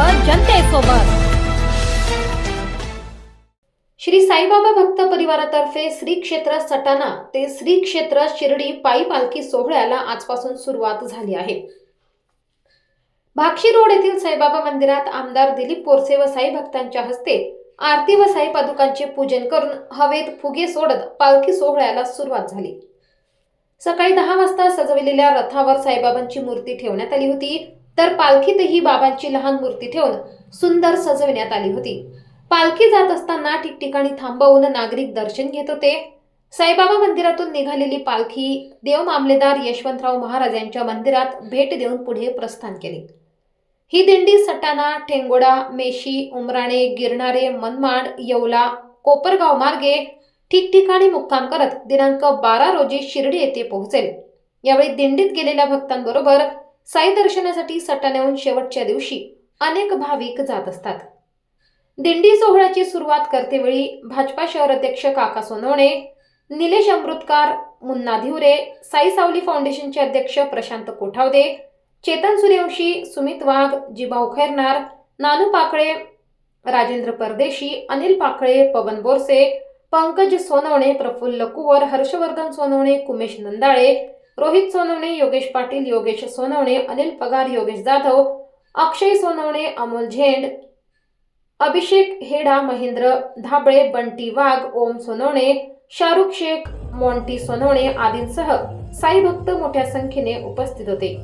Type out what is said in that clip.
जनतेसोबत. श्री साईबाबा भक्त परिवारातर्फे श्री क्षेत्र सटाणा ते श्री क्षेत्र शिर्डी पायी पालखी सोहळ्याला आजपासून सुरुवात झाली आहे. भाक्षी रोड येथील साईबाबा मंदिरात आमदार दिलीप पोरसे व साई भक्तांच्या हस्ते आरती व साई पादुकांचे पूजन करून हवेत फुगे सोडत पालखी सोहळ्याला सुरुवात झाली. सकाळी दहा वाजता सजविलेल्या रथावर साईबाबांची मूर्ती ठेवण्यात आली होती. तर पालखीतही बाबांची लहान मूर्ती ठेवून सुंदर सजविण्यात आली होती. पालखी जात असताना ठिकठिकाणी थांबवून नागरिक दर्शन घेत होते. साईबाबा मंदिरातून निघालेली पालखी देव मामलेदार यशवंतराव महाराज यांच्या मंदिरात भेट देऊन पुढे प्रस्थान केले. ही दिंडी सटाणा ठेंगोडा मेशी उमराणे गिरणारे मनमाड येवला कोपरगाव मार्गे ठिकठिकाणी मुक्काम करत दिनांक बारा रोजी शिर्डी येथे पोहोचेल. यावेळी दिंडीत गेलेल्या भक्तांबरोबर साई दर्शनासाठी सटाण्याहून शेवटच्या दिवशी अनेक भाविक जात असतात. दिंडी सोहळ्याची सुरुवात करतेवेळी भाजपा शहर अध्यक्ष काका सोनवणे निलेश अमृतकार मुन्ना धिवरे साई सावली फाउंडेशनचे अध्यक्ष प्रशांत कोठावदे चेतन सूर्यवंशी सुमित वाघ जिभाऊ खैरनार नानू पाकळे राजेंद्र परदेशी अनिल पाकळे पवन बोरसे पंकज सोनवणे प्रफुल्ल कुवर हर्षवर्धन सोनवणे कुमेश नंदाळे रोहित सोनवणे योगेश पाटील योगेश सोनवणे अनिल पगार योगेश जाधव अक्षय सोनवणे अमोल झेंड अभिषेक हेडा महेंद्र धाबळे बंटी वाघ ओम सोनवणे शाहरुख शेख मोंटी सोनवणे आदींसह साई भक्त मोठ्या संख्येने उपस्थित होते.